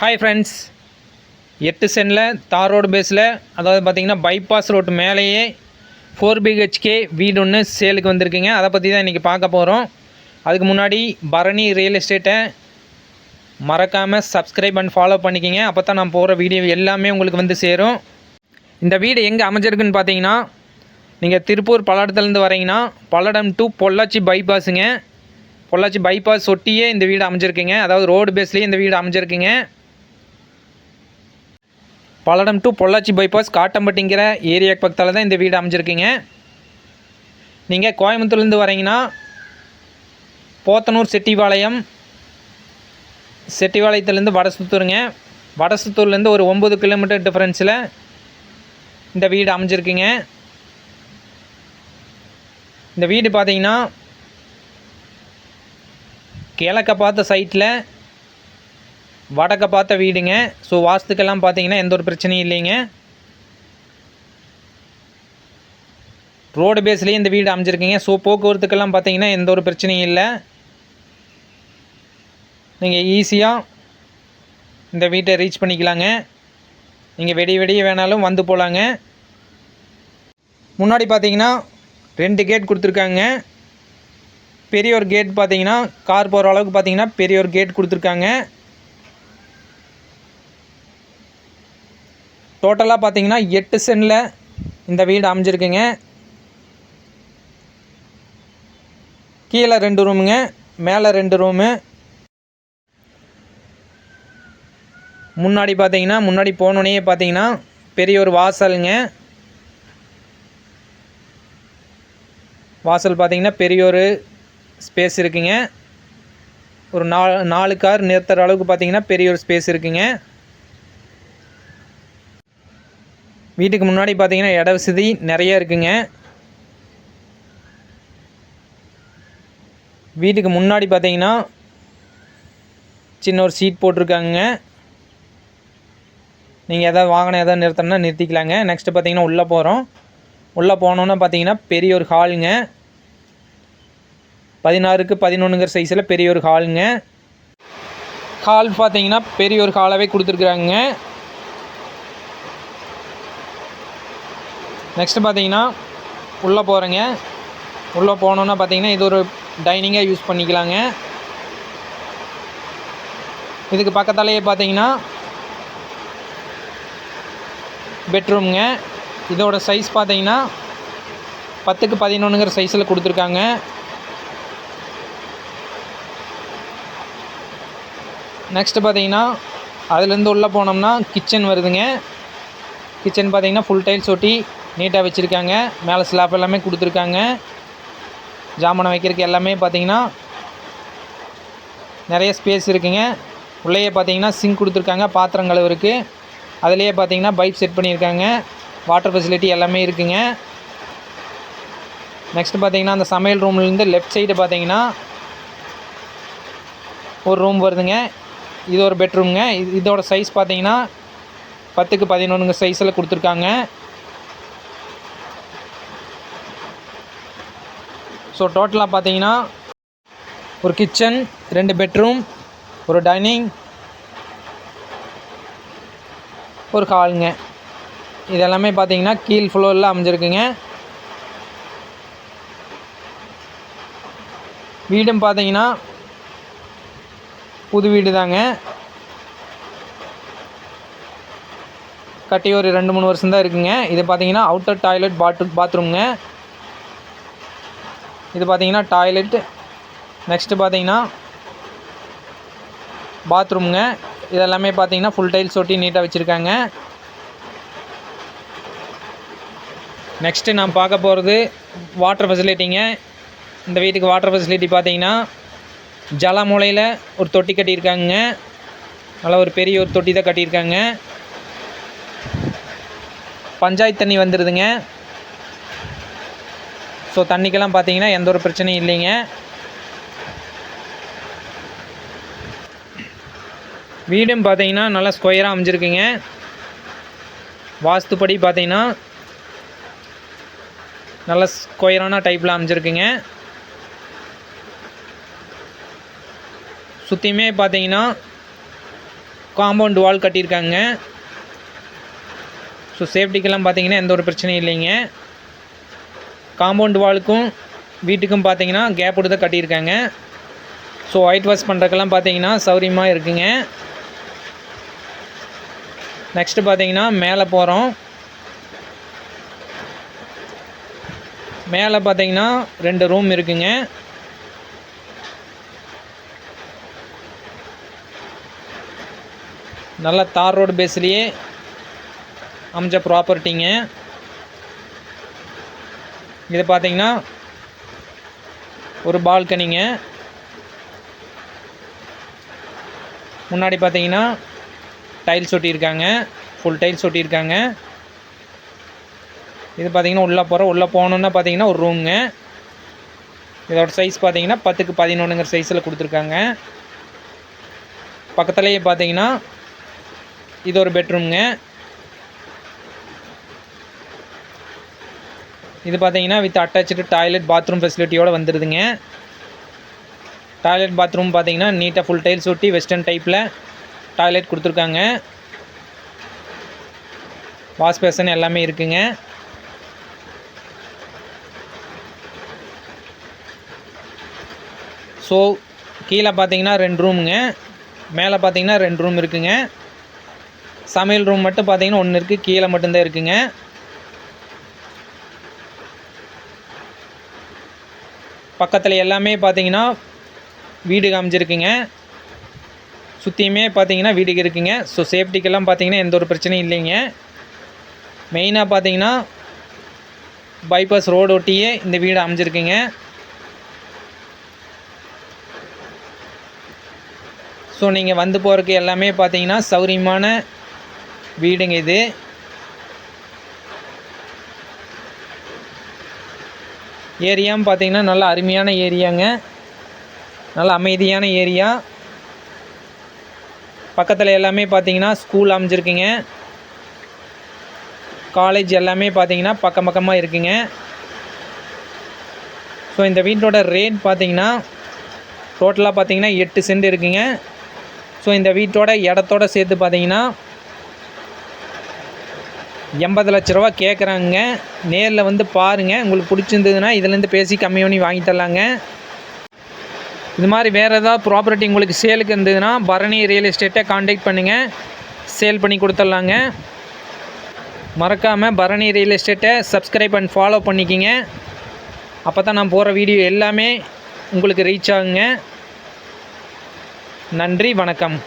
Hi friends எட்டு சென்டில் தார் road பேஸில் அதாவது பார்த்தீங்கன்னா பைபாஸ் ரோட்டு மேலேயே ஃபோர் பிஹெச்கே வீடு ஒன்று சேலுக்கு வந்திருக்குங்க. அதை பற்றி தான் இன்றைக்கி பார்க்க போகிறோம் அதுக்கு முன்னாடி பரணி ரியல் எஸ்டேட்டை மறக்காமல் சப்ஸ்கிரைப் அண்ட் ஃபாலோ பண்ணிக்கிங்க. அப்போ தான் நான் போகிற வீடியோ எல்லாமே உங்களுக்கு வந்து சேரும். இந்த வீடு எங்கே அமைஞ்சிருக்குன்னு பார்த்தீங்கன்னா நீங்கள் திருப்பூர் பல்லடத்துலேருந்து வரீங்கன்னா பல்லடம் டு பொள்ளாச்சி பைபாஸுங்க பொள்ளாச்சி பைபாஸ் ஒட்டியே இந்த வீடு அமைஞ்சிருக்குங்க. அதாவது ரோடு பேஸ்லேயே இந்த வீடு அமைஞ்சிருக்குங்க. பல்லடம் டு பொள்ளாச்சி பைபாஸ் காட்டம்பட்டிங்கிற ஏரியா பக்கத்தில் தான் இந்த வீடு அமைஞ்சிருக்குங்க. நீங்கள் கோயம்புத்தூர்லேருந்து வரீங்கன்னா போத்தனூர் செட்டிபாளையம் செட்டிபாளையத்துலேருந்து வடசுத்தூருங்க. வடசுத்தூர்லேருந்து ஒரு ஒம்பது கிலோமீட்டர் டிஃப்ரென்ஸில் இந்த வீடு அமைஞ்சிருக்குங்க. இந்த வீடு பார்த்தீங்கன்னா கிழக்க பார்த்த சைட்டில் வடக்க பார்த்த வீடுங்க. ஸோ வாஸ்துக்கெல்லாம் பார்த்தீங்கன்னா எந்த ஒரு பிரச்சனையும் இல்லைங்க. ரோடு பேஸ்லேயே இந்த வீடு அமைஞ்சிருக்குங்க. ஸோ போக்குவரத்துக்கெல்லாம் பார்த்தீங்கன்னா எந்த ஒரு பிரச்சனையும் இல்லை. நீங்கள் ஈஸியாக இந்த வீட்டை ரீச் பண்ணிக்கலாங்க. நீங்கள் வெடி வெடியே வேணாலும் வந்து போகலாங்க முன்னாடி பார்த்தீங்கன்னா ரெண்டு கேட் கொடுத்துருக்காங்க. பெரிய ஒரு கேட் பார்த்தீங்கன்னா கார் போகிற அளவுக்கு பார்த்தீங்கன்னா பெரிய ஒரு கேட் கொடுத்துருக்காங்க. டோட்டலாக பார்த்தீங்கன்னா எட்டு சென்டில் இந்த வீடு அமைஞ்சிருக்குங்க. கீழே ரெண்டு ரூமுங்க மேலே ரெண்டு ரூமு. முன்னாடி பார்த்தீங்கன்னா முன்னாடி போனோடனே பார்த்தீங்கன்னா பெரிய ஒரு வாசலுங்க. வாசல் பார்த்தீங்கன்னா பெரிய ஒரு ஸ்பேஸ் இருக்குங்க. ஒரு நாலு நாலு கார் நிறுத்துகிற அளவுக்கு பார்த்தீங்கன்னா பெரிய ஒரு ஸ்பேஸ் இருக்குங்க. வீட்டுக்கு முன்னாடி பார்த்தீங்கன்னா இட வசதி நிறைய இருக்குங்க. வீட்டுக்கு முன்னாடி பார்த்தீங்கன்னா சின்ன ஒரு சீட் போட்டிருக்காங்க நீங்கள் எதாவது வாகனம் எதாவது நிறுத்தணும்னா நிறுத்திக்கலாங்க. நெக்ஸ்ட்டு பார்த்தீங்கன்னா உள்ளே போகிறோம் உள்ளே போனோன்னா பார்த்தீங்கன்னா பெரிய ஒரு ஹாலுங்க பதினாறுக்கு பதினொன்றுங்கிற சைஸில் பெரிய ஒரு ஹாலுங்க ஹால் பார்த்தீங்கன்னா பெரிய ஒரு ஹாலாகவே கொடுத்துருக்குறாங்க நெக்ஸ்ட்டு பார்த்தீங்கன்னா உள்ளே போகிறேங்க உள்ளே போனோன்னா பார்த்தீங்கன்னா இது ஒரு டைனிங்காக யூஸ் பண்ணிக்கலாங்க. இதுக்கு பக்கத்தாலேயே பார்த்தீங்கன்னா பெட்ரூம்ங்க இதோட சைஸ் பார்த்தீங்கன்னா பத்துக்கு பதினொன்றுங்கிற சைஸில் கொடுத்துருக்காங்க. நெக்ஸ்ட்டு பார்த்தீங்கன்னா அதுலேருந்து உள்ளே போனோம்னா கிச்சன் வருதுங்க. கிச்சன் பார்த்தீங்கன்னா ஃபுல் டைல்ஸ் ஒட்டி நீட்டாக வச்சுருக்காங்க. மேலே ஸ்லாப் எல்லாமே கொடுத்துருக்காங்க. ஜாமனை வைக்கிறதுக்கு எல்லாமே பார்த்தீங்கன்னா நிறைய ஸ்பேஸ் இருக்குங்க. உள்ளேயே பார்த்தீங்கன்னா சிங்க் கொடுத்துருக்காங்க. பாத்திரம் இருக்குது அதுலேயே பார்த்தீங்கன்னா பைப் செட் பண்ணியிருக்காங்க. வாட்டர் ஃபெசிலிட்டி எல்லாமே இருக்குங்க. நெக்ஸ்ட்டு பார்த்தீங்கன்னா அந்த சமையல் ரூம்லேருந்து லெஃப்ட் சைடு பார்த்தீங்கன்னா ஒரு ரூம் வருதுங்க. இது ஒரு பெட்ரூம்ங்க இதோட சைஸ் பார்த்தீங்கன்னா பத்துக்கு பதினொன்றுங்க சைஸில் கொடுத்துருக்காங்க. ஸோ டோட்டலாக பார்த்தீங்கன்னா ஒரு கிச்சன் ரெண்டு பெட்ரூம் ஒரு டைனிங் ஒரு ஹாலுங்க இது எல்லாமே பார்த்தீங்கன்னா கீழ் ஃப்ளோரில் அமைஞ்சிருக்குங்க. வீடும் பார்த்தீங்கன்னா புது வீடு தாங்க கட்டி ஒரு ரெண்டு மூணு வருஷம் தான் இருக்குங்க. இது பார்த்தீங்கன்னா அவுட்டர் டாய்லெட் பாத்ரூம் பாத்ரூம்ங்க இது பார்த்தீங்கன்னா டாய்லெட் நெக்ஸ்ட்டு பார்த்தீங்கன்னா பாத்ரூமுங்க இதெல்லாமே பார்த்தீங்கன்னா ஃபுல் டைல்ஸ் ஒட்டி நீட்டாக வச்சுருக்காங்க. நெக்ஸ்ட்டு நான் பார்க்க போகிறது வாட்டர் ஃபெசிலிட்டிங்க இந்த வீட்டுக்கு வாட்டர் ஃபெசிலிட்டி பார்த்தீங்கன்னா ஜலமூலையில் ஒரு தொட்டி கட்டியிருக்காங்க நல்லா ஒரு பெரிய ஒரு தொட்டி தான் கட்டியிருக்காங்க. பஞ்சாயத்து தண்ணி வந்துடுதுங்க ஸோ தண்ணிக்கெல்லாம் பார்த்தீங்கன்னா எந்த ஒரு பிரச்சனையும் இல்லைங்க. வீடும் பார்த்தீங்கன்னா நல்லா ஸ்கொயராக அமைஞ்சிருக்குங்க. வாஸ்துப்படி பார்த்தீங்கன்னா நல்ல ஸ்கொயரான டைப்பில் அமைஞ்சிருக்குங்க. சுற்றியுமே பார்த்தீங்கன்னா காம்பவுண்ட் வால் கட்டியிருக்காங்க. ஸோ சேஃப்டிக்கெல்லாம் பார்த்தீங்கன்னா எந்த ஒரு பிரச்சனையும் இல்லைங்க. காம்பவுண்ட் வாலுக்கும் வீட்டுக்கும் பார்த்தீங்கன்னா கேப் விட்டு தான் கட்டியிருக்காங்க. ஸோ ஒயிட் வாஷ் பண்ணுறக்கெல்லாம் பார்த்தீங்கன்னா சௌரியமாக இருக்குங்க. நெக்ஸ்ட்டு பார்த்தீங்கன்னா மேலே போகிறோம் மேலே பார்த்தீங்கன்னா ரெண்டு ரூம் இருக்குங்க. நல்ல தார் ரோடு பேஸ்லேயே அமைஞ்ச ப்ராப்பர்ட்டிங்க இது பார்த்தீங்கன்னா ஒரு பால்கனிங்க. முன்னாடி பார்த்தீங்கன்னா டைல்ஸ் ஒட்டியிருக்காங்க ஃபுல் டைல்ஸ் ஒட்டியிருக்காங்க இது பார்த்தீங்கன்னா உள்ளே போகிறோம் உள்ளே போகணுன்னா பார்த்தீங்கன்னா ஒரு ரூமுங்க. இதோட சைஸ் பார்த்தீங்கன்னா பத்துக்கு பதினொன்றுங்கிற சைஸில் கொடுத்துருக்காங்க. பக்கத்துலேயே பார்த்தீங்கன்னா இது ஒரு பெட்ரூம்ங்க இது பார்த்தீங்கன்னா வித் அட்டாச்சு டாய்லெட் பாத்ரூம் ஃபெசிலிட்டியோடு வந்துடுதுங்க டாய்லெட் பாத்ரூம் பார்த்தீங்கன்னா நீட்டாக ஃபுல் டைல்ஸ் ஒட்டி வெஸ்டர்ன் டைப்பில் டாய்லெட் கொடுத்துருக்காங்க. வாஷ் பேசன் எல்லாமே இருக்குங்க. ஸோ கீழே பார்த்தீங்கன்னா ரெண்டு ரூமுங்க மேலே பார்த்தீங்கன்னா ரெண்டு ரூம் இருக்குங்க. சமையல் ரூம் மட்டும் பார்த்தீங்கன்னா ஒன்று இருக்குது கீழே மட்டும்தான் இருக்குங்க. பக்கத்தில் எல்லாமே பார்த்தீங்கன்னா வீடு காமிச்சிருக்குங்க. சுற்றியுமே பார்த்தீங்கன்னா வீடு இருக்குங்க. ஸோ சேஃப்டிக்கெல்லாம் பார்த்தீங்கன்னா எந்த ஒரு பிரச்சனையும் இல்லைங்க. மெயினாக பார்த்தீங்கன்னா பைபாஸ் ரோடு ஒட்டியே இந்த வீடு அமைஞ்சிருக்குங்க. ஸோ நீங்கள் வந்து போகிறதுக்கு எல்லாமே பார்த்தீங்கன்னா சௌரியமான வீடுங்க இது. ஏரியாவும் பார்த்தீங்கன்னா நல்ல அருமையான ஏரியாங்க. நல்ல அமைதியான ஏரியா. பக்கத்தில் எல்லாமே பார்த்தீங்கன்னா ஸ்கூல் அமைஞ்சிருக்குங்க. காலேஜ் எல்லாமே பார்த்தீங்கன்னா பக்கம் பக்கமாக இருக்குங்க. ஸோ இந்த வீட்டோட ரேட் பார்த்தீங்கன்னா டோட்டலாக பார்த்தீங்கன்னா எட்டு சென்ட் இருக்குங்க. ஸோ இந்த வீட்டோட இடத்தோட சேர்த்து பார்த்தீங்கன்னா எண்பது லட்ச ரூபா கேட்குறாங்க நேரில் வந்து பாருங்கள் உங்களுக்கு பிடிச்சிருந்ததுன்னா இதுலேருந்து பேசி கம்மி பண்ணி வாங்கி தரலாங்க. இது மாதிரி வேறு ஏதாவது ப்ராப்பர்ட்டி உங்களுக்கு சேலுக்கு இருந்ததுன்னா பரணி ரியல் எஸ்டேட்டை காண்டாக்ட் பண்ணுங்கள் சேல் பண்ணி கொடுத்துட்லாங்க. மறக்காமல் பரணி ரியல் எஸ்டேட்டை சப்ஸ்கிரைப் அண்ட் ஃபாலோ பண்ணிக்கிங்க. அப்போ தான் நான் போகிற வீடியோ எல்லாமே உங்களுக்கு ரீச் ஆகுங்க. நன்றி வணக்கம்.